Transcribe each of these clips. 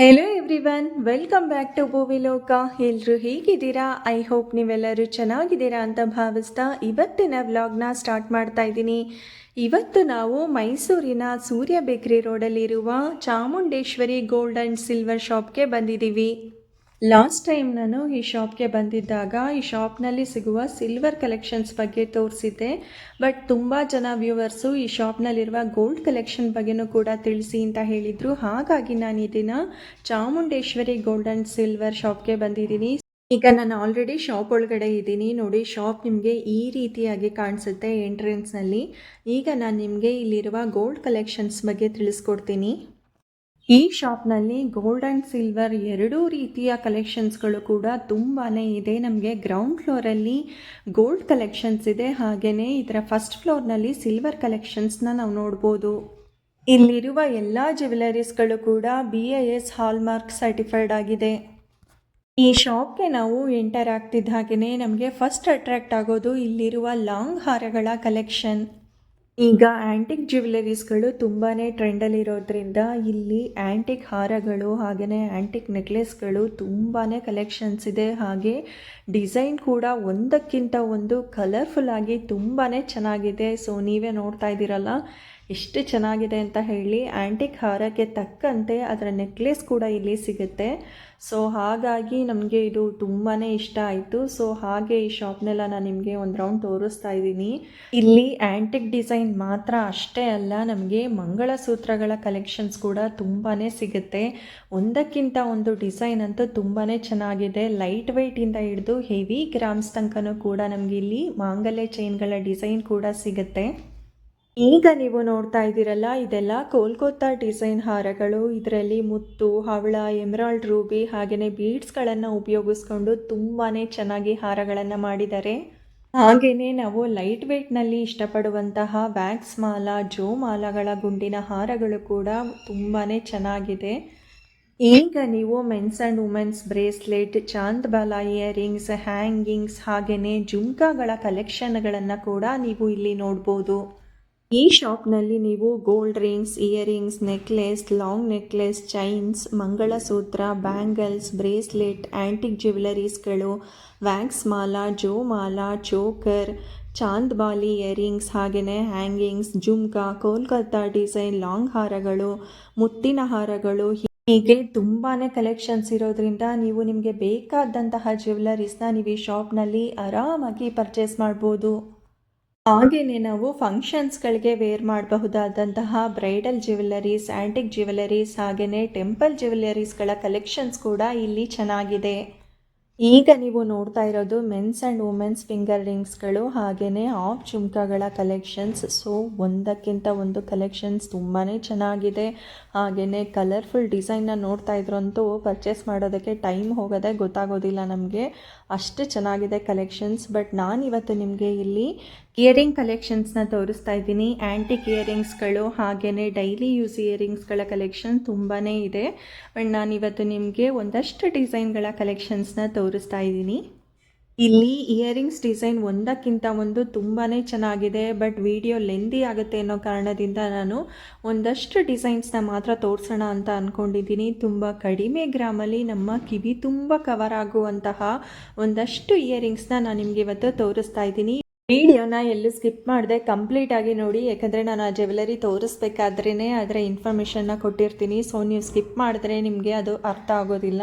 Hello everyone welcome back to Bhuviloka ಎಲ್ಲರೂ ಹೇಗಿದ್ದೀರಾ? I hope ನೀವೆಲ್ಲರೂ ಚೆನ್ನಾಗಿದ್ದೀರಾ ಅಂತ ಭಾವಿಸ್ತಾ ಇವತ್ತಿನ ವ್ಲಾಗ್ನ ಸ್ಟಾರ್ಟ್ ಮಾಡ್ತಾ ಇದ್ದೀನಿ. ಇವತ್ತು ನಾವು ಮೈಸೂರಿನ ಸೂರ್ಯ ಬೇಕರಿ ರೋಡಲ್ಲಿರುವ ಚಾಮುಂಡೇಶ್ವರಿ ಗೋಲ್ಡ್ ಆ್ಯಂಡ್ ಸಿಲ್ವರ್ ಶಾಪ್ಗೆ ಬಂದಿದ್ದೀವಿ. ಲಾಸ್ಟ್ ಟೈಮ್ ನಾನು ಈ ಶಾಪ್ಗೆ ಬಂದಿದ್ದಾಗ ಈ ಶಾಪ್ನಲ್ಲಿ ಸಿಗುವ ಸಿಲ್ವರ್ ಕಲೆಕ್ಷನ್ಸ್ ಬಗ್ಗೆ ತೋರಿಸಿದ್ದೆ. ಬಟ್ ತುಂಬ ಜನ ವ್ಯೂವರ್ಸು ಈ ಶಾಪ್ನಲ್ಲಿರುವ ಗೋಲ್ಡ್ ಕಲೆಕ್ಷನ್ ಬಗ್ಗೆನೂ ಕೂಡ ತಿಳಿಸಿ ಅಂತ ಹೇಳಿದರು. ಹಾಗಾಗಿ ನಾನು ಇದನ್ನು ಚಾಮುಂಡೇಶ್ವರಿ ಗೋಲ್ಡ್ ಆ್ಯಂಡ್ ಸಿಲ್ವರ್ ಶಾಪ್ಗೆ ಬಂದಿದ್ದೀನಿ. ಈಗ ನಾನು ಆಲ್ರೆಡಿ ಶಾಪ್ ಒಳಗಡೆ ಇದ್ದೀನಿ. ನೋಡಿ, ಶಾಪ್ ನಿಮಗೆ ಈ ರೀತಿಯಾಗಿ ಕಾಣಿಸುತ್ತೆ ಎಂಟ್ರೆನ್ಸ್ನಲ್ಲಿ. ಈಗ ನಾನು ನಿಮಗೆ ಇಲ್ಲಿರುವ ಗೋಲ್ಡ್ ಕಲೆಕ್ಷನ್ಸ್ ಬಗ್ಗೆ ತಿಳಿಸ್ಕೊಡ್ತೀನಿ. ಈ ಶಾಪ್ನಲ್ಲಿ ಗೋಲ್ಡ್ ಆ್ಯಂಡ್ ಸಿಲ್ವರ್ ಎರಡೂ ರೀತಿಯ ಕಲೆಕ್ಷನ್ಸ್ಗಳು ಕೂಡ ತುಂಬಾ ಇದೆ. ನಮಗೆ ಗ್ರೌಂಡ್ ಫ್ಲೋರಲ್ಲಿ ಗೋಲ್ಡ್ ಕಲೆಕ್ಷನ್ಸ್ ಇದೆ. ಹಾಗೆಯೇ ಇದರ ಫಸ್ಟ್ ಫ್ಲೋರ್ನಲ್ಲಿ ಸಿಲ್ವರ್ ಕಲೆಕ್ಷನ್ಸ್ನ ನಾವು ನೋಡ್ಬೋದು. ಇಲ್ಲಿರುವ ಎಲ್ಲ ಜ್ಯುವೆಲರೀಸ್ಗಳು ಕೂಡ B A S hallmark certified ಆಗಿದೆ. ಈ ಶಾಪ್ಗೆ ನಾವು ಎಂಟರ್ ಆಗ್ತಿದ್ದ ಹಾಗೆಯೇ ನಮಗೆ ಫಸ್ಟ್ ಅಟ್ರಾಕ್ಟ್ ಆಗೋದು ಇಲ್ಲಿರುವ ಲಾಂಗ್ ಹಾರಗಳ ಕಲೆಕ್ಷನ್ ಈಗ ಆ್ಯಂಟಿಕ್ ಜ್ಯುವೆಲರೀಸ್ಗಳು ತುಂಬಾ ಟ್ರೆಂಡಲ್ಲಿರೋದ್ರಿಂದ ಇಲ್ಲಿ ಆ್ಯಂಟಿಕ್ ಹಾರಗಳು ಹಾಗೆಯೇ ಆ್ಯಂಟಿಕ್ ನೆಕ್ಲೆಸ್ಗಳು ತುಂಬಾ ಕಲೆಕ್ಷನ್ಸ್ ಇದೆ. ಹಾಗೆ ಡಿಸೈನ್ ಕೂಡ ಒಂದಕ್ಕಿಂತ ಒಂದು ಕಲರ್ಫುಲ್ ಆಗಿ ತುಂಬಾ ಚೆನ್ನಾಗಿದೆ. ಸೊ ನೀವೇ ನೋಡ್ತಾ ಇದ್ದೀರಲ್ಲ ಎಷ್ಟು ಚೆನ್ನಾಗಿದೆ ಅಂತ ಹೇಳಿ ಆ್ಯಂಟಿಕ್ ಹಾರಕ್ಕೆ ತಕ್ಕಂತೆ ಅದರ ನೆಕ್ಲೆಸ್ ಕೂಡ ಇಲ್ಲಿ ಸಿಗುತ್ತೆ. ಸೊ ಹಾಗಾಗಿ ನಮಗೆ ಇದು ತುಂಬಾ ಇಷ್ಟ ಆಯಿತು. ಸೊ ಹಾಗೆ ಈ ಶಾಪ್ನೆಲ್ಲ ನಾನು ನಿಮಗೆ ಒಂದು ರೌಂಡ್ ತೋರಿಸ್ತಾ ಇದ್ದೀನಿ. ಇಲ್ಲಿ ಆ್ಯಂಟಿಕ್ ಡಿಸೈನ್ ಮಾತ್ರ ಅಷ್ಟೇ ಅಲ್ಲ, ನಮಗೆ ಮಂಗಳಸೂತ್ರಗಳ ಕಲೆಕ್ಷನ್ಸ್ ಕೂಡ ತುಂಬಾ ಸಿಗುತ್ತೆ. ಒಂದಕ್ಕಿಂತ ಒಂದು ಡಿಸೈನ್ ಅಂತೂ ತುಂಬಾ ಚೆನ್ನಾಗಿದೆ. ಲೈಟ್ ವೆಯ್ಟಿಂದ ಹಿಡಿದು ಹೆವಿ ಗ್ರಾಮ್ಸ್ ತನಕನೂ ಕೂಡ ನಮಗೆ ಇಲ್ಲಿ ಮಾಂಗಲ್ಯ ಚೈನ್ಗಳ ಡಿಸೈನ್ ಕೂಡ ಸಿಗುತ್ತೆ. ಈಗ ನೀವು ನೋಡ್ತಾ ಇದ್ದೀರಲ್ಲ, ಇದೆಲ್ಲ ಕೋಲ್ಕತ್ತಾ ಡಿಸೈನ್ ಹಾರಗಳು. ಇದರಲ್ಲಿ ಮುತ್ತು, ಹವಳ, ಎಮರಾಲ್ಡ್ ರೂಬಿ ಹಾಗೆಯೇ ಬೀಡ್ಸ್ಗಳನ್ನು ಉಪಯೋಗಿಸ್ಕೊಂಡು ತುಂಬಾ ಚೆನ್ನಾಗಿ ಹಾರಗಳನ್ನು ಮಾಡಿದ್ದಾರೆ. ಹಾಗೆಯೇ ನಾವು ಲೈಟ್ ವೆಯ್ಟ್ನಲ್ಲಿ ಇಷ್ಟಪಡುವಂತಹ ವ್ಯಾಕ್ಸ್ ಮಾಲ, ಜೋ ಮಾಲಗಳ ಗುಂಡಿನ ಹಾರಗಳು ಕೂಡ ತುಂಬಾ ಚೆನ್ನಾಗಿದೆ. ಈಗ ನೀವು men's and women's bracelet, chand bali earrings, hangings ಹಾಗೆಯೇ ಜುಮ್ಕಾಗಳ ಕಲೆಕ್ಷನ್ಗಳನ್ನು ಕೂಡ ನೀವು ಇಲ್ಲಿ ನೋಡ್ಬೋದು. ಈ ಶಾಪ್ನಲ್ಲಿ ನೀವು gold rings, earrings, necklace, long necklace, chains, mangalsutra, bangles, bracelet antique ಜ್ಯುವೆಲರೀಸ್ಗಳು, wax Mala, ಜೋ ಮಾಲಾ, ಚೋಕರ್, ಚಾಂದ್ ಬಾಲಿ ಇಯರಿಂಗ್ಸ್ ಹಾಗೆಯೇ hangings, jhumka, Kolkata design long ಹಾರಗಳು, ಮುತ್ತಿನ ಹಾರಗಳು, ಹೀಗೆ ತುಂಬಾ ಕಲೆಕ್ಷನ್ಸ್ ಇರೋದ್ರಿಂದ ನೀವು ನಿಮಗೆ ಬೇಕಾದಂತಹ ಜ್ಯುವೆಲರೀಸ್ನ ನೀವು ಈ ಶಾಪ್ನಲ್ಲಿ ಆರಾಮಾಗಿ ಪರ್ಚೇಸ್ ಮಾಡ್ಬೋದು. ಹಾಗೆಯೇ ನಾವು ಫಂಕ್ಷನ್ಸ್ಗಳಿಗೆ ವೇರ್ ಮಾಡಬಹುದಾದಂತಹ ಬ್ರೈಡಲ್ ಜ್ಯುವೆಲರೀಸ್ ಆ್ಯಂಟಿಕ್ ಜ್ಯುವೆಲರೀಸ್ ಹಾಗೆಯೇ ಟೆಂಪಲ್ ಜ್ಯುವೆಲ್ಲರೀಸ್ಗಳ ಕಲೆಕ್ಷನ್ಸ್ ಕೂಡ ಇಲ್ಲಿ ಚೆನ್ನಾಗಿದೆ. ಈಗ ನೀವು ನೋಡ್ತಾ ಇರೋದು ಮೆನ್ಸ್ ಆ್ಯಂಡ್ ವುಮೆನ್ಸ್ ಫಿಂಗರ್ ರಿಂಗ್ಸ್ಗಳು ಹಾಗೆಯೇ ಆಫ್ ಚುಮ್ಕಗಳ ಕಲೆಕ್ಷನ್ಸ್ ಸೊ ಒಂದಕ್ಕಿಂತ ಒಂದು ಕಲೆಕ್ಷನ್ಸ್ ತುಂಬಾ ಚೆನ್ನಾಗಿದೆ. ಹಾಗೆಯೇ ಕಲರ್ಫುಲ್ ಡಿಸೈನ್ನ ನೋಡ್ತಾ ಇದ್ರಂತೂ ಪರ್ಚೇಸ್ ಮಾಡೋದಕ್ಕೆ ಟೈಮ್ ಹೋಗೋದೇ ಗೊತ್ತಾಗೋದಿಲ್ಲ ನಮಗೆ. ಅಷ್ಟು ಚೆನ್ನಾಗಿದೆ ಕಲೆಕ್ಷನ್ಸ್ ಬಟ್ ನಾನಿವತ್ತು ನಿಮಗೆ ಇಲ್ಲಿ ಇಯರಿಂಗ್ ಕಲೆಕ್ಷನ್ಸ್ನ ತೋರಿಸ್ತಾ ಇದ್ದೀನಿ. ಆ್ಯಂಟಿಕ್ ಇಯರಿಂಗ್ಸ್ಗಳು ಹಾಗೆಯೇ ಡೈಲಿ ಯೂಸ್ ಇಯರಿಂಗ್ಸ್ಗಳ ಕಲೆಕ್ಷನ್ ತುಂಬಾ ಇದೆ. ಬಟ್ ನಾನಿವತ್ತು ನಿಮಗೆ ಒಂದಷ್ಟು ಡಿಸೈನ್ಗಳ ಕಲೆಕ್ಷನ್ಸ್ನ ತೋರಿಸ್ತಾ ಇದ್ದೀನಿ. ಇಲ್ಲಿ ಇಯರಿಂಗ್ಸ್ ಡಿಸೈನ್ ಒಂದಕ್ಕಿಂತ ಒಂದು ತುಂಬಾ ಚೆನ್ನಾಗಿದೆ. ಬಟ್ ವಿಡಿಯೋ ಲೆಂದಿ ಆಗುತ್ತೆ ಅನ್ನೋ ಕಾರಣದಿಂದ ನಾನು ಒಂದಷ್ಟು ಡಿಸೈನ್ಸ್ನ ಮಾತ್ರ ತೋರಿಸೋಣ ಅಂತ ಅಂದ್ಕೊಂಡಿದ್ದೀನಿ ತುಂಬ ಕಡಿಮೆ ಗ್ರಾಮಲ್ಲಿ ನಮ್ಮ ಕಿವಿ ತುಂಬ ಕವರ್ ಆಗುವಂತಹ ಒಂದಷ್ಟು ಇಯರಿಂಗ್ಸ್ನ ನಾನು ನಿಮಗೆ ಇವತ್ತು ತೋರಿಸ್ತಾ ಇದ್ದೀನಿ. ವಿಡಿಯೋನ ಎಲ್ಲೂ ಸ್ಕಿಪ್ ಮಾಡಿದೆ ಕಂಪ್ಲೀಟಾಗಿ ನೋಡಿ. ಯಾಕಂದರೆ ನಾನು ಆ ಜ್ಯುವೆಲರಿ ತೋರಿಸ್ಬೇಕಾದ್ರೇ ಅದರ ಇನ್ಫಾರ್ಮೇಷನ್ನ ಕೊಟ್ಟಿರ್ತೀನಿ. ಸೊ ನೀವು ಸ್ಕಿಪ್ ಮಾಡಿದ್ರೆ ನಿಮಗೆ ಅದು ಅರ್ಥ ಆಗೋದಿಲ್ಲ.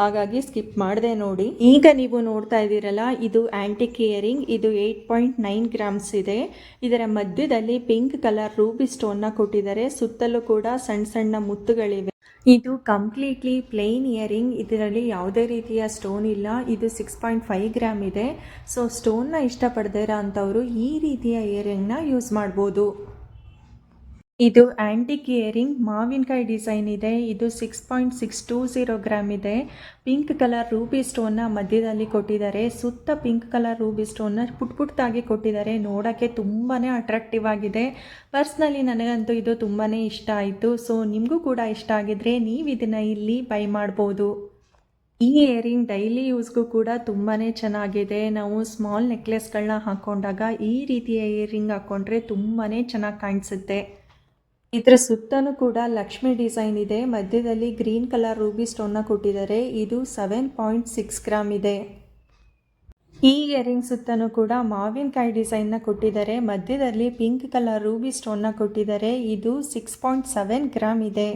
ಹಾಗಾಗಿ ಸ್ಕಿಪ್ ಮಾಡಿದೆ ನೋಡಿ. ಈಗ ನೀವು ನೋಡ್ತಾ ಇದ್ದೀರಲ್ಲ, ಇದು ಆ್ಯಂಟಿಕ್ ಇಯರಿಂಗ್ ಇದು ಏಯ್ಟ್ ಪಾಯಿಂಟ್ ನೈನ್ ಗ್ರಾಮ್ಸ್ ಇದೆ. ಇದರ ಮಧ್ಯದಲ್ಲಿ ಪಿಂಕ್ ಕಲರ್ ರೂಬಿ ಸ್ಟೋನ್ನ ಕೊಟ್ಟಿದ್ದಾರೆ. ಸುತ್ತಲೂ ಕೂಡ ಸಣ್ಣ ಸಣ್ಣ ಮುತ್ತುಗಳಿವೆ. ಇದು ಕಂಪ್ಲೀಟ್ಲಿ ಪ್ಲೇನ್ ಇಯರಿಂಗ್ ಇದರಲ್ಲಿ ಯಾವುದೇ ರೀತಿಯ ಸ್ಟೋನ್ ಇಲ್ಲ. ಇದು ಸಿಕ್ಸ್ ಪಾಯಿಂಟ್ ಫೈವ್ ಗ್ರಾಮ್ ಇದೆ. ಸೊ ಸ್ಟೋನ್ನ ಇಷ್ಟಪಡದಿರೋ ಅಂಥವರು ಈ ರೀತಿಯ ಇಯರಿಂಗ್ನ ಯೂಸ್ ಮಾಡ್ಬೋದು. ಇದು ಆ್ಯಂಟಿಕ್ ಇಯರಿಂಗ್ ಮಾವಿನಕಾಯಿ ಡಿಸೈನ್ ಇದೆ. ಇದು six point six two zero gram ಇದೆ. ಪಿಂಕ್ ಕಲರ್ ರೂಬಿ ಸ್ಟೋನ್ನ ಮಧ್ಯದಲ್ಲಿ ಕೊಟ್ಟಿದ್ದಾರೆ. ಸುತ್ತ ಪಿಂಕ್ ಕಲರ್ ರೂಬಿ ಸ್ಟೋನ್ನ ಪುಟ್ ಪುಟ್ಟಾಗಿ ಕೊಟ್ಟಿದ್ದಾರೆ. ನೋಡೋಕ್ಕೆ ತುಂಬಾ ಅಟ್ರಾಕ್ಟಿವ್ ಆಗಿದೆ. ಪರ್ಸ್ನಲಿ ನನಗಂತೂ ಇದು ತುಂಬಾ ಇಷ್ಟ ಆಯಿತು. ಸೊ ನಿಮಗೂ ಕೂಡ ಇಷ್ಟ ಆಗಿದ್ರೆ ನೀವು ಇದನ್ನು ಇಲ್ಲಿ ಬೈ ಮಾಡ್ಬೋದು. ಈ ಇಯರಿಂಗ್ ಡೈಲಿ ಯೂಸ್ಗೂ ಕೂಡ ತುಂಬಾ ಚೆನ್ನಾಗಿದೆ. ನಾವು ಸ್ಮಾಲ್ ನೆಕ್ಲೆಸ್ಗಳನ್ನ ಹಾಕ್ಕೊಂಡಾಗ ಈ ರೀತಿಯ ಇಯರಿಂಗ್ ಹಾಕ್ಕೊಂಡ್ರೆ ತುಂಬಾ ಚೆನ್ನಾಗಿ ಕಾಣಿಸುತ್ತೆ. ಇದರ ಸುತ್ತನೂ ಕೂಡ ಲಕ್ಷ್ಮಿ ಡಿಸೈನ್ ಇದೆ. ಮಧ್ಯದಲ್ಲಿ ಗ್ರೀನ್ ಕಲರ್ ರೂಬಿ ಸ್ಟೋನ್ನ ಕೊಟ್ಟಿದ್ದಾರೆ. ಇದು ಸೆವೆನ್ ಪಾಯಿಂಟ್ ಸಿಕ್ಸ್ ಗ್ರಾಮ್ ಇದೆ. ಈ ಇಯರಿಂಗ್ ಸುತ್ತಲೂ ಕೂಡ ಮಾವಿನಕಾಯಿ ಡಿಸೈನ್ನ ಕೊಟ್ಟಿದ್ದಾರೆ. ಮಧ್ಯದಲ್ಲಿ ಪಿಂಕ್ ಕಲರ್ ರೂಬಿ ಸ್ಟೋನ್ನ ಕೊಟ್ಟಿದ್ದಾರೆ. ಇದು ಸಿಕ್ಸ್ ಪಾಯಿಂಟ್ ಸೆವೆನ್ ಗ್ರಾಮ್ ಇದೆ.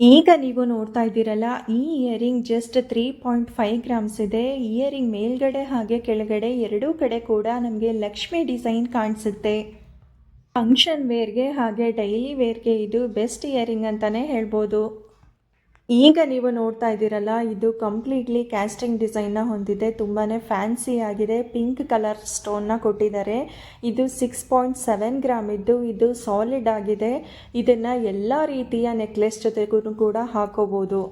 ಈಗ ನೀವು ನೋಡ್ತಾ ಇದ್ದೀರಲ್ಲ, ಈ earring just three point five grams ಇದೆ. ಇಯರಿಂಗ್ ಮೇಲ್ಗಡೆ ಹಾಗೆ ಕೆಳಗಡೆ ಎರಡೂ ಕಡೆ ಕೂಡ ನಮಗೆ ಲಕ್ಷ್ಮಿ ಡಿಸೈನ್ ಕಾಣಿಸುತ್ತೆ. ಫಂಕ್ಷನ್ ವೇರ್ಗೆ ಹಾಗೆ ಡೈಲಿ ವೇರ್ಗೆ ಇದು ಬೆಸ್ಟ್ ಇಯರಿಂಗ್ ಅಂತಲೇ ಹೇಳ್ಬೋದು. ಈಗ ನೀವು ನೋಡ್ತಾ ಇದ್ದೀರಲ್ಲ, ಇದು ಕಂಪ್ಲೀಟ್ಲಿ ಕ್ಯಾಸ್ಟಿಂಗ್ ಡಿಸೈನ್ನ ಹೊಂದಿದೆ. ತುಂಬಾ ಫ್ಯಾನ್ಸಿ ಆಗಿದೆ. ಪಿಂಕ್ ಕಲರ್ ಸ್ಟೋನ್ನ ಕೊಟ್ಟಿದ್ದಾರೆ. ಇದು ಸಿಕ್ಸ್ ಪಾಯಿಂಟ್ ಸೆವೆನ್ ಗ್ರಾಮ್ ಇದ್ದು, ಇದು ಸಾಲಿಡ್ ಆಗಿದೆ. ಇದನ್ನು ಎಲ್ಲ ರೀತಿಯ ನೆಕ್ಲೆಸ್ ಜೊತೆಗೂ ಕೂಡ ಹಾಕೋಬೋದು.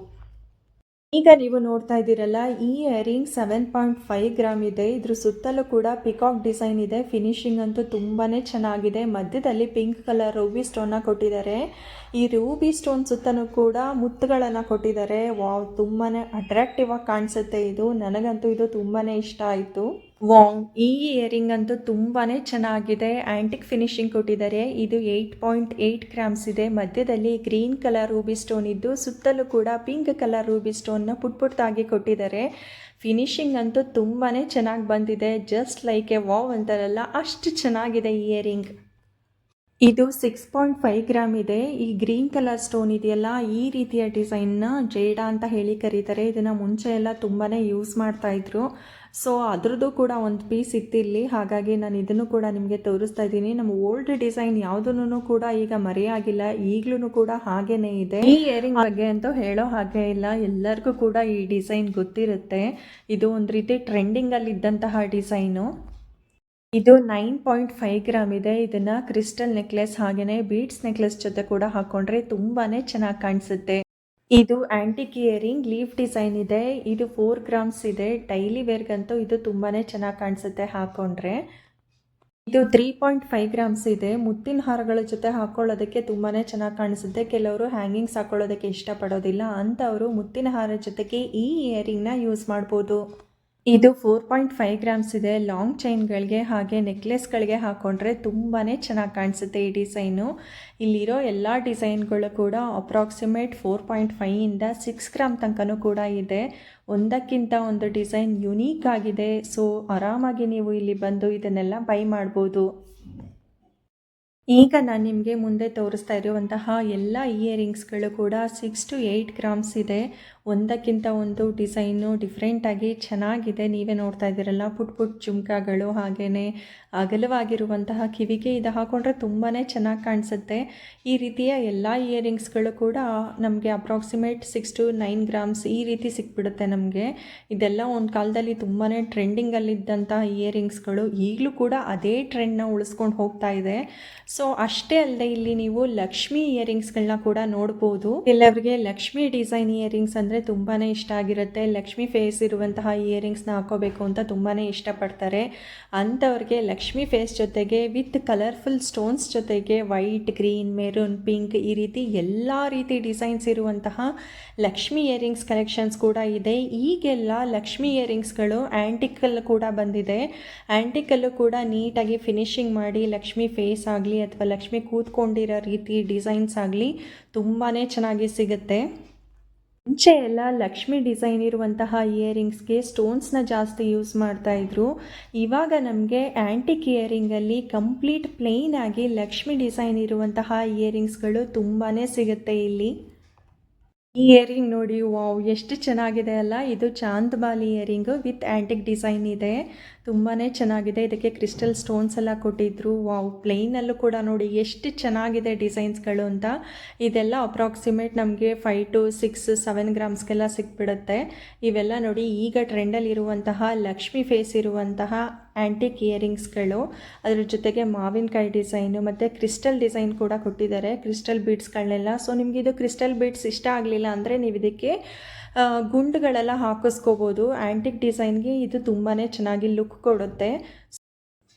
ಈಗ ನೀವು ನೋಡ್ತಾ ಇದ್ದೀರಲ್ಲ, ಈ earring seven point five gram ಇದೆ. ಇದ್ರ ಸುತ್ತಲೂ ಕೂಡ ಪಿಕಾಕ್ ಡಿಸೈನ್ ಇದೆ. ಫಿನಿಶಿಂಗ್ ಅಂತೂ ತುಂಬಾ ಚೆನ್ನಾಗಿದೆ. ಮಧ್ಯದಲ್ಲಿ ಪಿಂಕ್ ಕಲರ್ ರೂಬಿ ಸ್ಟೋನ್ನ ಕೊಟ್ಟಿದ್ದಾರೆ. ಈ ರೂಬಿ ಸ್ಟೋನ್ ಸುತ್ತಲೂ ಕೂಡ ಮುತ್ತುಗಳನ್ನು ಕೊಟ್ಟಿದ್ದಾರೆ. ವಾವ್ ತುಂಬಾ ಅಟ್ರಾಕ್ಟಿವ್ ಆಗಿ ಕಾಣಿಸುತ್ತೆ ಇದು. ನನಗಂತೂ ಇದು ತುಂಬಾ ಇಷ್ಟ ಆಯಿತು. ವಾವ್ ಈ ಇಯರಿಂಗ್ ಅಂತೂ ತುಂಬಾ ಚೆನ್ನಾಗಿದೆ. ಆ್ಯಂಟಿಕ್ ಫಿನಿಶಿಂಗ್ ಕೊಟ್ಟಿದ್ದಾರೆ. ಇದು ಏಯ್ಟ್ ಪಾಯಿಂಟ್ ಏಯ್ಟ್ ಗ್ರಾಮ್ಸ್ ಇದೆ. ಮಧ್ಯದಲ್ಲಿ ಗ್ರೀನ್ ಕಲರ್ ರೂಬಿ ಸ್ಟೋನ್ ಇದ್ದು, ಸುತ್ತಲೂ ಕೂಡ ಪಿಂಕ್ ಕಲರ್ ರೂಬಿ ಸ್ಟೋನ್ನ ಪುಟ್ ಪುಟ್ಟಾಗಿ ಕೊಟ್ಟಿದ್ದಾರೆ. ಫಿನಿಶಿಂಗ್ ಅಂತೂ ತುಂಬಾ ಚೆನ್ನಾಗಿ ಬಂದಿದೆ. ಜಸ್ಟ್ ಲೈಕ್ ಎ ವಾವ್ ಅಂತಾರಲ್ಲ, ಅಷ್ಟು ಚೆನ್ನಾಗಿದೆ ಇಯರಿಂಗ್ ಇದು ಸಿಕ್ಸ್ ಪಾಯಿಂಟ್ ಫೈವ್ ಗ್ರಾಮ್ ಇದೆ. ಈ ಗ್ರೀನ್ ಕಲರ್ ಸ್ಟೋನ್ ಇದೆಯಲ್ಲ, ಈ ರೀತಿಯ ಡಿಸೈನ್ನ ಜೇಡ ಅಂತ ಹೇಳಿ ಕರೀತಾರೆ. ಇದನ್ನು ಮುಂಚೆ ಎಲ್ಲ ತುಂಬಾ ಯೂಸ್ ಮಾಡ್ತಾ ಇದ್ರು. ಸೊ ಅದ್ರದ್ದು ಕೂಡ ಒಂದು ಪೀಸ್ ಇತ್ತಿಲ್ಲಿ ಹಾಗಾಗಿ ನಾನು ಇದನ್ನು ಕೂಡ ನಿಮಗೆ ತೋರಿಸ್ತಾ ಇದ್ದೀನಿ. ನಮ್ಮ ಓಲ್ಡ್ ಡಿಸೈನ್ ಯಾವುದನ್ನು ಕೂಡ ಈಗ ಮರೆಯಾಗಿಲ್ಲ. ಈಗಲೂ ಕೂಡ ಹಾಗೇನೆ ಇದೆ. ಈ ಇಯರಿಂಗ್ ಬಗ್ಗೆ ಅಂತೂ ಹೇಳೋ ಹಾಗೆ ಇಲ್ಲ. ಎಲ್ಲರಿಗೂ ಕೂಡ ಈ ಡಿಸೈನ್ ಗೊತ್ತಿರುತ್ತೆ. ಇದು ಒಂದು ರೀತಿ ಟ್ರೆಂಡಿಂಗಲ್ಲಿ ಇದ್ದಂತಹ ಡಿಸೈನು ಇದು ನೈನ್ ಪಾಯಿಂಟ್ ಫೈವ್ ಗ್ರಾಮ್ ಇದೆ. ಇದನ್ನು ಕ್ರಿಸ್ಟಲ್ ನೆಕ್ಲೆಸ್ ಹಾಗೆಯೇ ಬೀಡ್ಸ್ ನೆಕ್ಲೆಸ್ ಜೊತೆ ಕೂಡ ಹಾಕ್ಕೊಂಡ್ರೆ ತುಂಬಾ ಚೆನ್ನಾಗಿ ಕಾಣಿಸುತ್ತೆ. ಇದು ಆ್ಯಂಟಿಕ್ ಇಯರಿಂಗ್ ಲೀಫ್ ಡಿಸೈನ್ ಇದೆ. ಇದು ಫೋರ್ ಗ್ರಾಮ್ಸ್ ಇದೆ. ಡೈಲಿ ವೇರ್ಗಂತೂ ಇದು ತುಂಬಾ ಚೆನ್ನಾಗಿ ಕಾಣಿಸುತ್ತೆ ಹಾಕೊಂಡ್ರೆ. ಇದು ತ್ರೀ ಪಾಯಿಂಟ್ ಫೈವ್ ಗ್ರಾಮ್ಸ್ ಇದೆ. ಮುತ್ತಿನ ಹಾರಗಳ ಜೊತೆ ಹಾಕೊಳ್ಳೋದಕ್ಕೆ ತುಂಬಾ ಚೆನ್ನಾಗಿ ಕಾಣಿಸುತ್ತೆ. ಕೆಲವರು ಹ್ಯಾಂಗಿಂಗ್ಸ್ ಹಾಕೊಳ್ಳೋದಕ್ಕೆ ಇಷ್ಟಪಡೋದಿಲ್ಲ. ಅಂಥವರು ಮುತ್ತಿನ ಹಾರ ಜೊತೆಗೆ ಈ ಇಯರಿಂಗ್ನ ಯೂಸ್ ಮಾಡ್ಬೋದು. ಇದು ಫೋರ್ ಪಾಯಿಂಟ್ ಫೈವ್ ಗ್ರಾಮ್ಸ್ ಇದೆ. ಲಾಂಗ್ ಚೈನ್ಗಳಿಗೆ ಹಾಗೆ ನೆಕ್ಲೆಸ್ಗಳಿಗೆ ಹಾಕ್ಕೊಂಡ್ರೆ ತುಂಬಾ ಚೆನ್ನಾಗಿ ಕಾಣಿಸುತ್ತೆ ಈ ಡಿಸೈನು ಇಲ್ಲಿರೋ ಎಲ್ಲ ಡಿಸೈನ್ಗಳು ಕೂಡ ಅಪ್ರಾಕ್ಸಿಮೇಟ್ ಫೋರ್ ಪಾಯಿಂಟ್ ಫೈವಿಂದ ಸಿಕ್ಸ್ ಗ್ರಾಮ್ ತನಕನೂ ಕೂಡ ಇದೆ. ಒಂದಕ್ಕಿಂತ ಒಂದು ಡಿಸೈನ್ ಯುನೀಕ್ ಆಗಿದೆ. ಸೊ ಆರಾಮಾಗಿ ನೀವು ಇಲ್ಲಿ ಬಂದು ಇದನ್ನೆಲ್ಲ ಬೈ ಮಾಡ್ಬೋದು. ಈಗ ನಾನು ನಿಮಗೆ ಮುಂದೆ ತೋರಿಸ್ತಾ ಇರುವಂತಹ ಎಲ್ಲ ಇಯರಿಂಗ್ಸ್ಗಳು ಕೂಡ ಸಿಕ್ಸ್ ಟು ಏಯ್ಟ್ ಗ್ರಾಮ್ಸ್ ಇದೆ. ಒಂದಕ್ಕಿಂತ ಒಂದು ಡಿಸೈನು ಡಿಫ್ರೆಂಟಾಗಿ ಚೆನ್ನಾಗಿದೆ. ನೀವೇ ನೋಡ್ತಾ ಇದ್ದೀರಲ್ಲ, ಪುಟ್ ಪುಟ್ ಜುಮ್ಕಾಗಳು ಹಾಗೆಯೇ ಅಗಲವಾಗಿರುವಂತಹ ಕಿವಿಗೆ ಇದು ಹಾಕೊಂಡ್ರೆ ತುಂಬಾ ಚೆನ್ನಾಗಿ ಕಾಣಿಸುತ್ತೆ. ಈ ರೀತಿಯ ಎಲ್ಲ ಇಯರಿಂಗ್ಸ್ಗಳು ಕೂಡ ನಮಗೆ approximate six to nine grams ಈ ರೀತಿ ಸಿಕ್ಬಿಡುತ್ತೆ ನಮಗೆ. ಇದೆಲ್ಲ ಒಂದು ಕಾಲದಲ್ಲಿ ತುಂಬಾ ಟ್ರೆಂಡಿಂಗಲ್ಲಿದ್ದಂಥ ಇಯರಿಂಗ್ಸ್ಗಳು ಈಗಲೂ ಕೂಡ ಅದೇ ಟ್ರೆಂಡ್ನ ಉಳಿಸ್ಕೊಂಡು ಹೋಗ್ತಾ ಇದೆ. ಸೊ, ಅಷ್ಟೇ ಅಲ್ಲದೆ ಇಲ್ಲಿ ನೀವು ಲಕ್ಷ್ಮಿ ಇಯರಿಂಗ್ಸ್ಗಳನ್ನ ಕೂಡ ನೋಡ್ಬೋದು. ಎಲ್ಲರಿಗೆ ಲಕ್ಷ್ಮಿ ಡಿಸೈನ್ ಇಯರಿಂಗ್ಸ್ ಅಂದರೆ ತುಂಬಾ ಇಷ್ಟ ಆಗಿರುತ್ತೆ. ಲಕ್ಷ್ಮಿ ಫೇಸ್ ಇರುವಂತಹ ಇಯರಿಂಗ್ಸ್ನ ಹಾಕೋಬೇಕು ಅಂತ ತುಂಬಾ ಇಷ್ಟಪಡ್ತಾರೆ. ಅಂಥವ್ರಿಗೆ ಲಕ್ಷ್ಮಿ ಫೇಸ್ ಜೊತೆಗೆ ವಿತ್ ಕಲರ್ಫುಲ್ ಸ್ಟೋನ್ಸ್ ಜೊತೆಗೆ ವೈಟ್ ಗ್ರೀನ್ ಮೆರೂನ್ ಪಿಂಕ್ ಈ ರೀತಿ ಎಲ್ಲ ರೀತಿ ಡಿಸೈನ್ಸ್ ಇರುವಂತಹ ಲಕ್ಷ್ಮಿ ಇಯರಿಂಗ್ಸ್ ಕಲೆಕ್ಷನ್ಸ್ ಕೂಡ ಇದೆ. ಈಗೆಲ್ಲ ಲಕ್ಷ್ಮಿ ಇಯರಿಂಗ್ಸ್ಗಳು ಆ್ಯಂಟಿಕಲ್ ಕೂಡ ಬಂದಿದೆ. ಆ್ಯಂಟಿಕಲ್ಲು ಕೂಡ ನೀಟಾಗಿ ಫಿನಿಶಿಂಗ್ ಮಾಡಿ ಲಕ್ಷ್ಮಿ ಫೇಸ್ ಆಗಲಿ ಅಥವಾ ಲಕ್ಷ್ಮಿ ಕೂತ್ಕೊಂಡಿರೋ ರೀತಿ ಡಿಸೈನ್ಸ್ ಆಗಲಿ ತುಂಬಾ ಚೆನ್ನಾಗಿ ಸಿಗುತ್ತೆ. ಮುಂಚೆ ಎಲ್ಲ ಲಕ್ಷ್ಮಿ ಡಿಸೈನ್ ಇರುವಂತಹ ಇಯರಿಂಗ್ಸ್ಗೆ ಸ್ಟೋನ್ಸ್ನ ಜಾಸ್ತಿ ಯೂಸ್ ಮಾಡ್ತಾ ಇದ್ರು. ಇವಾಗ ನಮಗೆ ಆ್ಯಂಟಿಕ್ ಇಯರಿಂಗಲ್ಲಿ ಕಂಪ್ಲೀಟ್ ಪ್ಲೇನ್ ಆಗಿ ಲಕ್ಷ್ಮಿ ಡಿಸೈನ್ ಇರುವಂತಹ ಇಯರಿಂಗ್ಸ್ಗಳು ತುಂಬಾ ಸಿಗುತ್ತೆ ಇಲ್ಲಿ. ಈ ಇಯರಿಂಗ್ ನೋಡಿ, ವಾವ್, ಎಷ್ಟು ಚೆನ್ನಾಗಿದೆ ಅಲ್ಲ. ಇದು chandbali earring with antique design ಇದೆ. ತುಂಬಾ ಚೆನ್ನಾಗಿದೆ. ಇದಕ್ಕೆ ಕ್ರಿಸ್ಟಲ್ ಸ್ಟೋನ್ಸ್ ಎಲ್ಲ ಕೊಟ್ಟಿದ್ರು. ವಾವ್ ಪ್ಲೇನಲ್ಲೂ ಕೂಡ ನೋಡಿ ಎಷ್ಟು ಚೆನ್ನಾಗಿದೆ ಡಿಸೈನ್ಸ್ಗಳು ಅಂತ. ಇದೆಲ್ಲ ಅಪ್ರಾಕ್ಸಿಮೇಟ್ ನಮಗೆ ಫೈವ್ ಟು ಸಿಕ್ಸ್ ಸೆವೆನ್ ಗ್ರಾಮ್ಸ್ಗೆಲ್ಲ ಸಿಕ್ಬಿಡುತ್ತೆ. ಇವೆಲ್ಲ ನೋಡಿ ಈಗ ಟ್ರೆಂಡಲ್ಲಿರುವಂತಹ ಲಕ್ಷ್ಮಿ ಫೇಸ್ ಇರುವಂತಹ ಆ್ಯಂಟಿಕ್ ಇಯರಿಂಗ್ಸ್ಗಳು ಅದ್ರ ಜೊತೆಗೆ ಮಾವಿನಕಾಯಿ ಡಿಸೈನು ಮತ್ತು ಕ್ರಿಸ್ಟಲ್ ಡಿಸೈನ್ ಕೂಡ ಕೊಟ್ಟಿದ್ದಾರೆ. ಕ್ರಿಸ್ಟಲ್ ಬೀಡ್ಸ್ಗಳನ್ನೆಲ್ಲ ಸೊ ನಿಮಗೆ ಇದು ಕ್ರಿಸ್ಟಲ್ ಬೀಡ್ಸ್ ಇಷ್ಟ ಆಗಲಿಲ್ಲ ಅಂದರೆ ನೀವು ಇದಕ್ಕೆ ಗುಂಡುಗಳೆಲ್ಲ ಹಾಕಿಸ್ಕೋಬೋದು. ಆ್ಯಂಟಿಕ್ ಡಿಸೈನ್ಗೆ ಇದು ತುಂಬಾ ಚೆನ್ನಾಗಿ ಲುಕ್ ಕೊಡುತ್ತೆ.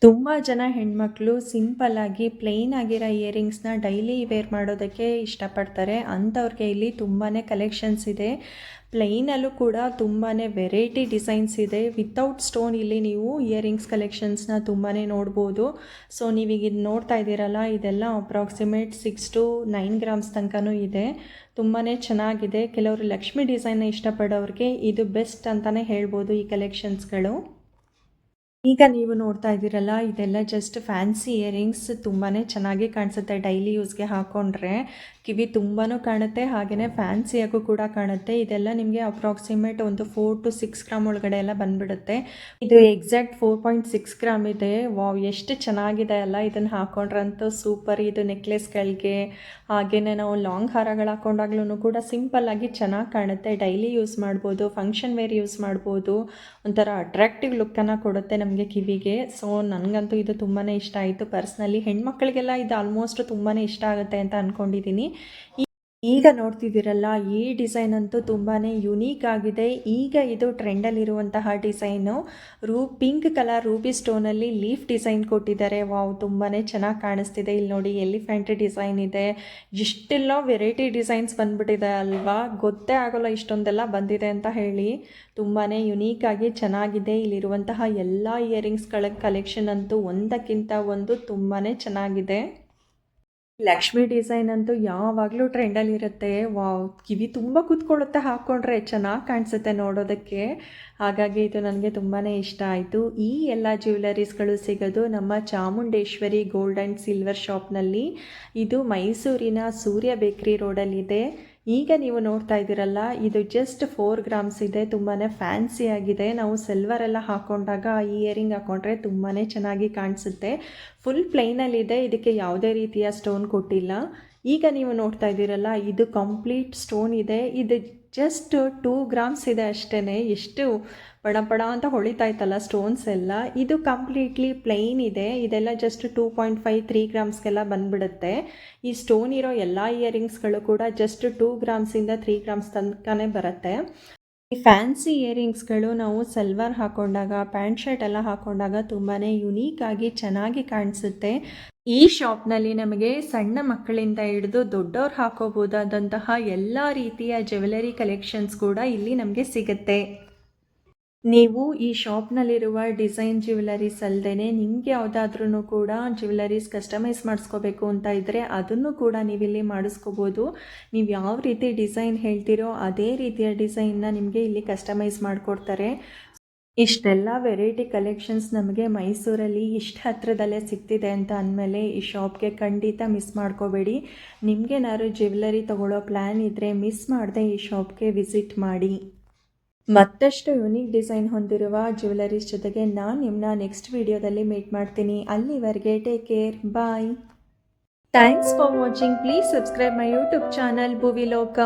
ತುಂಬ ಜನ ಹೆಣ್ಮಕ್ಳು ಸಿಂಪಲ್ಲಾಗಿ ಪ್ಲೇನ್ ಆಗಿರೋ ಇಯರಿಂಗ್ಸ್ನ ಡೈಲಿ ವೇರ್ ಮಾಡೋದಕ್ಕೆ ಇಷ್ಟಪಡ್ತಾರೆ. ಅಂಥವ್ರಿಗೆ ಇಲ್ಲಿ ತುಂಬಾ ಕಲೆಕ್ಷನ್ಸ್ ಇದೆ. ಪ್ಲೈನಲ್ಲೂ ಕೂಡ ತುಂಬಾ ವೆರೈಟಿ ಡಿಸೈನ್ಸ್ ಇದೆ. ವಿತೌಟ್ ಸ್ಟೋನ್ ಇಲ್ಲಿ ನೀವು ಇಯರಿಂಗ್ಸ್ ಕಲೆಕ್ಷನ್ಸ್ನ ತುಂಬಾ ನೋಡ್ಬೋದು. ಸೊ ನೀವೀಗ ಇದು ನೋಡ್ತಾ ಇದ್ದೀರಲ್ಲ, ಇದೆಲ್ಲ approximate six to nine grams ತನಕನೂ ಇದೆ. ತುಂಬಾ ಚೆನ್ನಾಗಿದೆ. ಕೆಲವರು ಲಕ್ಷ್ಮಿ ಡಿಸೈನ್ನ ಇಷ್ಟಪಡೋರಿಗೆ ಇದು ಬೆಸ್ಟ್ ಅಂತಲೇ ಹೇಳ್ಬೋದು ಈ ಕಲೆಕ್ಷನ್ಸ್ಗಳು ಈಗ ನೀವು ನೋಡ್ತಾ ಇದ್ದೀರಲ್ಲ, ಇದೆಲ್ಲ ಜಸ್ಟ್ ಫ್ಯಾನ್ಸಿ ಇಯರಿಂಗ್ಸ್ ತುಂಬಾ ಚೆನ್ನಾಗಿ ಕಾಣಿಸುತ್ತೆ ಡೈಲಿ ಯೂಸ್ಗೆ ಹಾಕ್ಕೊಂಡ್ರೆ ಕಿವಿ ತುಂಬಾ ಕಾಣುತ್ತೆ ಹಾಗೆಯೇ ಫ್ಯಾನ್ಸಿಯಾಗೂ ಕೂಡ ಕಾಣುತ್ತೆ. ಇದೆಲ್ಲ ನಿಮಗೆ ಅಪ್ರಾಕ್ಸಿಮೇಟ್ ಒಂದು ಫೋರ್ ಟು ಸಿಕ್ಸ್ ಗ್ರಾಮ್ ಒಳಗಡೆ ಎಲ್ಲ ಬಂದ್ಬಿಡುತ್ತೆ. ಇದು exact four point six gram ಇದೆ. ವಾವ್ ಎಷ್ಟು ಚೆನ್ನಾಗಿದೆ ಅಲ್ಲ ಇದನ್ನು ಹಾಕೊಂಡ್ರಂತೂ ಸೂಪರ್ ಇದು ನೆಕ್ಲೆಸ್ಗಳಿಗೆ ಹಾಗೆಯೇ ನಾವು ಲಾಂಗ್ ಹಾರಗಳು ಹಾಕ್ಕೊಂಡಾಗ್ಲೂ ಕೂಡ ಸಿಂಪಲ್ಲಾಗಿ ಚೆನ್ನಾಗಿ ಕಾಣುತ್ತೆ. ಡೈಲಿ ಯೂಸ್ ಮಾಡ್ಬೋದು ಫಂಕ್ಷನ್ ವೇರ್ ಯೂಸ್ ಮಾಡ್ಬೋದು. ಒಂಥರ ಅಟ್ರಾಕ್ಟಿವ್ ಲುಕ್ಕನ್ನು ಕೊಡುತ್ತೆ ನಮಗೆ ಕಿವಿಗೆ. ಸೊ ನನಗಂತೂ ಇದು ತುಂಬಾ ಇಷ್ಟ ಆಯಿತು. ಪರ್ಸ್ನಲಿ ಹೆಣ್ಮಕ್ಳಿಗೆಲ್ಲ ಇದು ಆಲ್ಮೋಸ್ಟ್ ತುಂಬಾ ಇಷ್ಟ ಆಗುತ್ತೆ ಅಂತ ಅಂದ್ಕೊಂಡಿದ್ದೀನಿ ಈಗ ನೋಡ್ತಿದ್ದೀರಲ್ಲ, ಈ ಡಿಸೈನ್ ಅಂತೂ ತುಂಬಾ ಯುನೀಕ್ ಆಗಿದೆ. ಈಗ ಇದು ಟ್ರೆಂಡಲ್ಲಿರುವಂತಹ ಡಿಸೈನು. ರೂ ಪಿಂಕ್ ಕಲರ್ ರೂಬಿ ಸ್ಟೋನಲ್ಲಿ ಲೀಫ್ ಡಿಸೈನ್ ಕೊಟ್ಟಿದ್ದಾರೆ. ವಾವ್ ತುಂಬಾ ಚೆನ್ನಾಗಿ ಕಾಣಿಸ್ತಿದೆ. ಇಲ್ಲಿ ನೋಡಿ ಎಲಿಫೆಂಟ್ ಡಿಸೈನ್ ಇದೆ. ಇಷ್ಟೆಲ್ಲ ವೆರೈಟಿ ಡಿಸೈನ್ಸ್ ಬಂದ್ಬಿಟ್ಟಿದೆ ಅಲ್ವಾ? ಗೊತ್ತೇ ಆಗೋಲ್ಲ ಇಷ್ಟೊಂದೆಲ್ಲ ಬಂದಿದೆ ಅಂತ ಹೇಳಿ. ತುಂಬಾ ಯುನೀಕ್ ಆಗಿ ಚೆನ್ನಾಗಿದೆ. ಇಲ್ಲಿರುವಂತಹ ಎಲ್ಲ ಇಯರಿಂಗ್ಸ್ಗಳ ಕಲೆಕ್ಷನ್ ಅಂತೂ ಒಂದಕ್ಕಿಂತ ಒಂದು ತುಂಬಾ ಚೆನ್ನಾಗಿದೆ. ಲಕ್ಷ್ಮಿ ಡಿಸೈನ್ ಅಂತೂ ಯಾವಾಗಲೂ ಟ್ರೆಂಡಲ್ಲಿರುತ್ತೆ ವಾವ್, ಕಿವಿ ತುಂಬ ಕೂತ್ಕೊಳ್ಳುತ್ತೆ ಹಾಕ್ಕೊಂಡ್ರೆ ಚೆನ್ನಾಗಿ ಕಾಣಿಸುತ್ತೆ ನೋಡೋದಕ್ಕೆ. ಹಾಗಾಗಿ ಇದು ನನಗೆ ತುಂಬಾ ಇಷ್ಟ ಆಯಿತು. ಈ ಎಲ್ಲ ಜ್ಯುವೆಲರೀಸ್ಗಳು ಸಿಗೋದು ನಮ್ಮ ಚಾಮುಂಡೇಶ್ವರಿ ಗೋಲ್ಡ್ ಆ್ಯಂಡ್ ಸಿಲ್ವರ್ ಶಾಪ್ನಲ್ಲಿ. ಇದು ಮೈಸೂರಿನ ಸೂರ್ಯ ಬೇಕ್ರಿ ರೋಡಲ್ಲಿದೆ. ಈಗ ನೀವು ನೋಡ್ತಾ ಇದ್ದೀರಲ್ಲ, ಇದು ಜಸ್ಟ್ ಫೋರ್ ಗ್ರಾಮ್ಸ್ ಇದೆ ತುಂಬಾ ಫ್ಯಾನ್ಸಿ ಆಗಿದೆ. ನಾವು ಸಿಲ್ವರ್ ಎಲ್ಲ ಹಾಕೊಂಡಾಗ ಈ ಇಯರಿಂಗ್ ಹಾಕೊಂಡ್ರೆ ತುಂಬಾ ಚೆನ್ನಾಗಿ ಕಾಣಿಸುತ್ತೆ. ಫುಲ್ ಪ್ಲೈನಲ್ಲಿದೆ ಇದಕ್ಕೆ ಯಾವುದೇ ರೀತಿಯ ಸ್ಟೋನ್ ಕೊಟ್ಟಿಲ್ಲ. ಈಗ ನೀವು ನೋಡ್ತಾ ಇದ್ದೀರಲ್ಲ, ಇದು ಕಂಪ್ಲೀಟ್ ಸ್ಟೋನ್ ಇದೆ. ಇದು ಜಸ್ಟ್ ಟೂ ಗ್ರಾಮ್ಸ್ ಇದೆ ಅಷ್ಟೇ ಎಷ್ಟು ಪಡ ಪಡ ಅಂತ ಹೊಳಿತಾ ಇತ್ತಲ್ಲ ಸ್ಟೋನ್ಸ್ ಎಲ್ಲ. ಇದು ಕಂಪ್ಲೀಟ್ಲಿ ಪ್ಲೈನ್ ಇದೆ. ಇದೆಲ್ಲ just two point five three ಗ್ರಾಮ್ಸ್ಗೆಲ್ಲ ಬಂದ್ಬಿಡುತ್ತೆ. ಈ ಸ್ಟೋನ್ ಇರೋ ಎಲ್ಲ ಇಯರಿಂಗ್ಸ್ಗಳು ಕೂಡ ಜಸ್ಟ್ ಟೂ ಗ್ರಾಮ್ಸಿಂದ ತ್ರೀ ಗ್ರಾಮ್ಸ್ ತನಕನೇ ಬರುತ್ತೆ. ಈ ಫ್ಯಾನ್ಸಿ ಇಯರಿಂಗ್ಸ್ಗಳು ನಾವು ಸಲ್ವಾರ್ ಹಾಕೊಂಡಾಗ, ಪ್ಯಾಂಟ್ ಶರ್ಟ್ ಎಲ್ಲ ಹಾಕೊಂಡಾಗ ತುಂಬಾ ಯುನೀಕ್ ಆಗಿ ಚೆನ್ನಾಗಿ ಕಾಣಿಸುತ್ತೆ. ಈ ಶಾಪ್ನಲ್ಲಿ ನಮಗೆ ಸಣ್ಣ ಮಕ್ಕಳಿಂದ ಹಿಡಿದು ದೊಡ್ಡವ್ರು ಹಾಕೋಬೋದಾದಂತಹ ಎಲ್ಲ ರೀತಿಯ ಜ್ಯುವೆಲರಿ ಕಲೆಕ್ಷನ್ಸ್ ಕೂಡ ಇಲ್ಲಿ ನಮಗೆ ಸಿಗುತ್ತೆ. ನೀವು ಈ ಶಾಪ್ನಲ್ಲಿರುವ ಡಿಸೈನ್ ಜ್ಯುವೆಲರೀಸ್ ಅಲ್ಲದೆ ನಿಮಗೆ ಯಾವುದಾದ್ರೂ ಕೂಡ ಜ್ಯುವೆಲರೀಸ್ ಕಸ್ಟಮೈಸ್ ಮಾಡಿಸ್ಕೋಬೇಕು ಅಂತ ಇದ್ದರೆ ಅದನ್ನು ಕೂಡ ನೀವಿಲ್ಲಿ ಮಾಡಿಸ್ಕೋಬೋದು. ನೀವು ಯಾವ ರೀತಿ ಡಿಸೈನ್ ಹೇಳ್ತೀರೋ ಅದೇ ರೀತಿಯ ಡಿಸೈನ್ನ ನಿಮಗೆ ಇಲ್ಲಿ ಕಸ್ಟಮೈಸ್ ಮಾಡಿಕೊಡ್ತಾರೆ. ಇಷ್ಟೆಲ್ಲ ವೆರೈಟಿ ಕಲೆಕ್ಷನ್ಸ್ ನಮಗೆ ಮೈಸೂರಲ್ಲಿ ಇಷ್ಟು ಹತ್ತಿರದಲ್ಲೇ ಸಿಗ್ತಿದೆ ಅಂತ ಅಂದಮೇಲೆ ಈ ಶಾಪ್ಗೆ ಖಂಡಿತ ಮಿಸ್ ಮಾಡ್ಕೋಬೇಡಿ. ನಿಮಗೇನಾದ್ರು ಜ್ಯುವೆಲರಿ ತೊಗೊಳ್ಳೋ ಪ್ಲ್ಯಾನ್ ಇದ್ದರೆ ಮಿಸ್ ಮಾಡದೆ ಈ ಶಾಪ್ಗೆ ವಿಸಿಟ್ ಮಾಡಿ. ಮತ್ತಷ್ಟು ಯುನೀಕ್ ಡಿಸೈನ್ ಹೊಂದಿರುವ ಜ್ಯುವೆಲರೀಸ್ ಜೊತೆಗೆ ನಾನು ನಿಮ್ಮನ್ನ ನೆಕ್ಸ್ಟ್ ವಿಡಿಯೋದಲ್ಲಿ ಮೀಟ್ ಮಾಡ್ತೀನಿ. ಅಲ್ಲಿವರೆಗೆ take care bye thanks for watching please subscribe my YouTube channel Bhuvi Loka